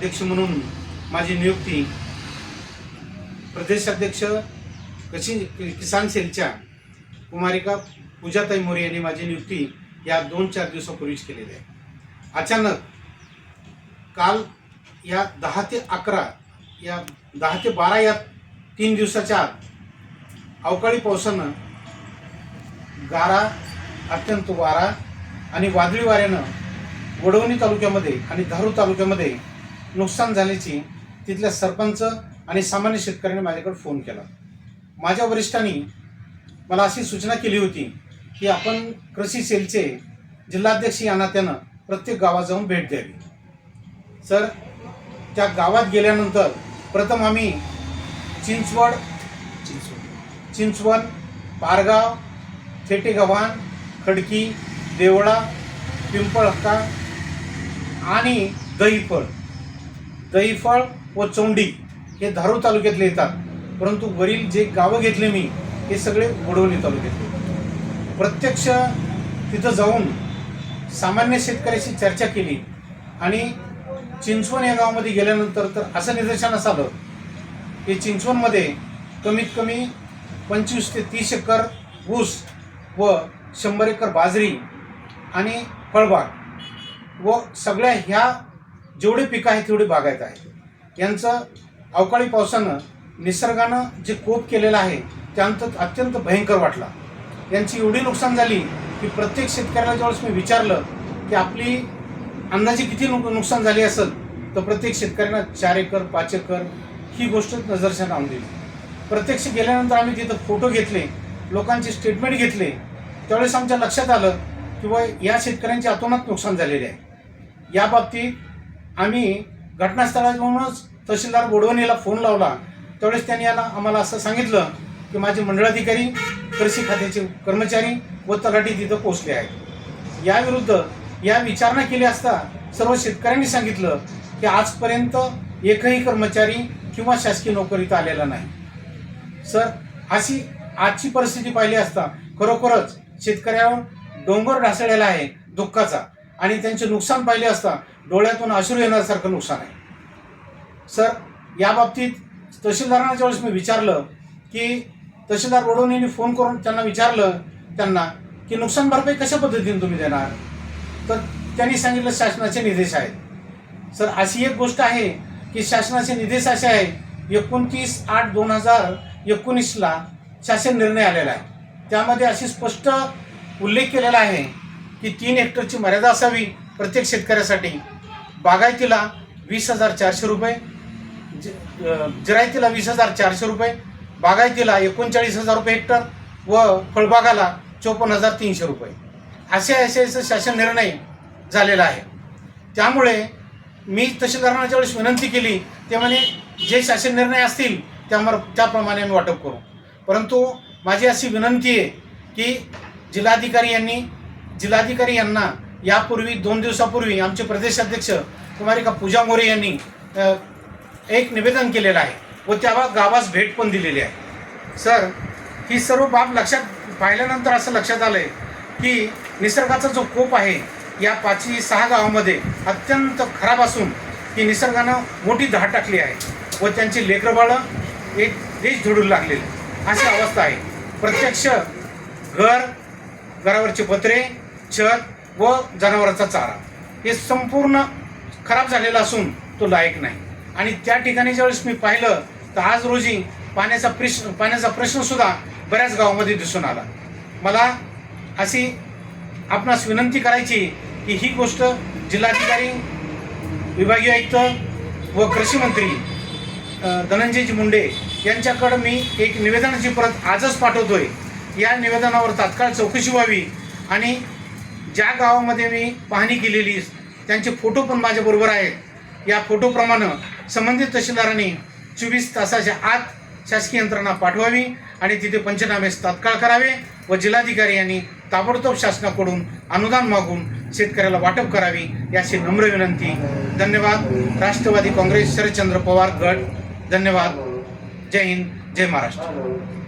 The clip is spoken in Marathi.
अध्यक्ष म्हणून माझी नियुक्ती प्रदेशाध्यक्ष कशी किसान सेलच्या कुमारिका पूजाताई मोरे यांनी माझी नियुक्ती या दोन चार दिवसापूर्वीच केलेली आहे. अचानक काल या दहा ते अकरा या दहा ते बारा या तीन दिवसाच्या आत अवकाळी पावसानं गारा अत्यंत वारा आणि वादळी वाऱ्यानं वडवणी तालुक्यामध्ये आणि धारू तालुक्यामध्ये नुकसान झाल्याची तिथल्या सरपंच आणि सामान्य शेतकऱ्यांनी माझ्याकडे फोन केला. माझ्या वरिष्ठांनी मला अशी सूचना केली होती की आपण कृषी सेलचे जिल्हाध्यक्ष या नात्यानं प्रत्येक गावात जाऊन भेट द्यावी. सर त्या गावात गेल्यानंतर प्रथम आम्ही चिंचवड चिंचवण पारगाव थेटे गव्हाण खडकी देवळा पिंपळहक्का आणि दहीफळ दहीफळ व चौंडी हे धारूर तालुक्यातले येतात. परंतु वरील जे गावं घेतले मी हे सगळे वडवणी तालुक्यातले. प्रत्यक्ष तिथं जाऊन सामान्य शेतकऱ्याशी चर्चा केली आणि चिंचवण या गावामध्ये गेल्यानंतर तर असं निदर्शनास आलं की चिंचवणमध्ये कमीत कमी पंचवीस ते तीस एकर ऊस व शंभर एकर बाजरी आणि फळबाग व सगळ्या ह्या जेवढे पिकं आहेत तेवढे बागायत आहेत. यांचं अवकाळी पावसानं निसर्गानं जे कोप केलेलं आहे त्यानंतर अत्यंत भयंकर वाटला. यांची एवढी नुकसान झाली की प्रत्येक शेतकऱ्याला ज्यावेळेस मी विचारलं की आपली अंदाजे किती नुक नुकसान झाली असेल तर प्रत्येक शेतकऱ्यांना चार एकर पाच एकर ही गोष्ट नजरशा आणून दिली. प्रत्यक्ष गेल्यानंतर आम्ही तिथं फोटो घेतले लोकांचे स्टेटमेंट घेतले त्यावेळेस आमच्या लक्षात आलं की व या शेतकऱ्यांचे अतोनात नुकसान झालेले आहे. याबाबतीत आम्ही घटनास्थळावरूनच तहसीलदार बोडवणीला फोन लावला. त्यावेळेस त्यांनी याला आम्हाला असं सांगितलं की माझे मंडळाधिकारी कृषी खात्याचे कर्मचारी व तलाठी तिथं पोहोचले आहेत. याविरुद्ध या विचारणा केली असता सर्व शेतकऱ्यांनी सांगितलं की आजपर्यंत एकही कर्मचारी किंवा शासकीय नोकरीत आलेला नाही. सर अशी आजची परिस्थिती पाहिली असता खरोखरच शेतकऱ्यावर डोंगर ढासळलेला आहे दुःखाचा आणि त्यांचे नुकसान पाहिले असता डोळ्यातून अश्रू येण्यासारखं नुकसान आहे. सर या बाबतीत तहसीलदारांना ज्यावेळेस मी विचारलं की तहसीलदार रोडवणींनी फोन करून त्यांना विचारलं त्यांना की नुकसान भरपाई कशा पद्धतीने तुम्ही देणार? तर त्यांनी सांगितलं शासनाचे निर्देश आहेत. सर अशी एक गोष्ट आहे की शासनाचे निर्देश असे आहे एकोणतीस आठ दोन हजार एकोणीसला शासन निर्णय आलेला आहे. त्यामध्ये अशी स्पष्ट उल्लेख केलेला आहे की तीन हेक्टरची मर्यादा असावी प्रत्येक शेतकऱ्यासाठी बागायतीला वीस हजार चारशे रुपये ज- जिरायतीला वीस हजार चारशे रुपये बागायतीला एकोणचाळीस हजार रुपये हेक्टर व फळबागाला चोपन्न हजार तीनशे रुपये. असे असे असे शासन निर्णय झालेला आहे. त्यामुळे मी तहसीलदारांना ज्यावेळेस विनंती केली ते म्हणे जे शासन निर्णय असतील त्यामर त्याप्रमाणे आम्ही वाटप करू. परंतु माझी अशी विनंती आहे की जिल्हाधिकारी यांनी जिल्हाधिकारी यांना यापूर्वी दोन दिवसापूर्वी आमचे प्रदेशाध्यक्ष कुमारिका पूजा मोरे यांनी एक निवेदन केलेलं आहे व त्या गावास भेट पण दिलेली आहे. सर ही सर्व बाब लक्षात पाहिल्यानंतर असं लक्षात आलं आहे की निसर्गाचा जो कोप आहे या पाचही सहा गावामध्ये अत्यंत खराब असून की निसर्गानं मोठी धाड टाकली आहे व त्यांची लेकरबाळं एक देश झोडू लागलेली. अशी अवस्था आहे. प्रत्यक्ष घर घरावरचे पत्रे छत व जनावरांचा चारा. हे संपूर्ण खराब झालेला असून तो लायक नाही. आणि त्या ठिकाणी ज्यावेळेस मी पाहिलं तर आज रोजी पाण्याचा प्रश्न पाण्याचा प्रश्नसुद्धा बऱ्याच गावामध्ये दिसून आला. मला अशी आपणास विनंती करायची की ही गोष्ट जिल्हाधिकारी विभागीय आयुक्त व कृषी मंत्री धनंजयजी मुंडे यांच्याकडं मी एक निवेदनाची परत आजच पाठवतोय. या निवेदनावर तात्काळ चौकशी व्हावी आणि ज्या गावामध्ये मी पाहणी केलेली त्यांचे फोटो पण माझ्याबरोबर आहेत. या फोटोप्रमाणे संबंधित तहसीलदारांनी चोवीस तासाच्या आत शासकीय यंत्रणा पाठवावी आणि तिथे पंचनामे तात्काळ करावे व जिल्हाधिकारी यांनी ताबडतोब शासनाकडून अनुदान मागून शेतकऱ्याला वाटप करावी याची नम्र विनंती. धन्यवाद. राष्ट्रवादी काँग्रेस शरदचंद्र पवार गट. धन्यवाद. जय हिंद. जय महाराष्ट्र.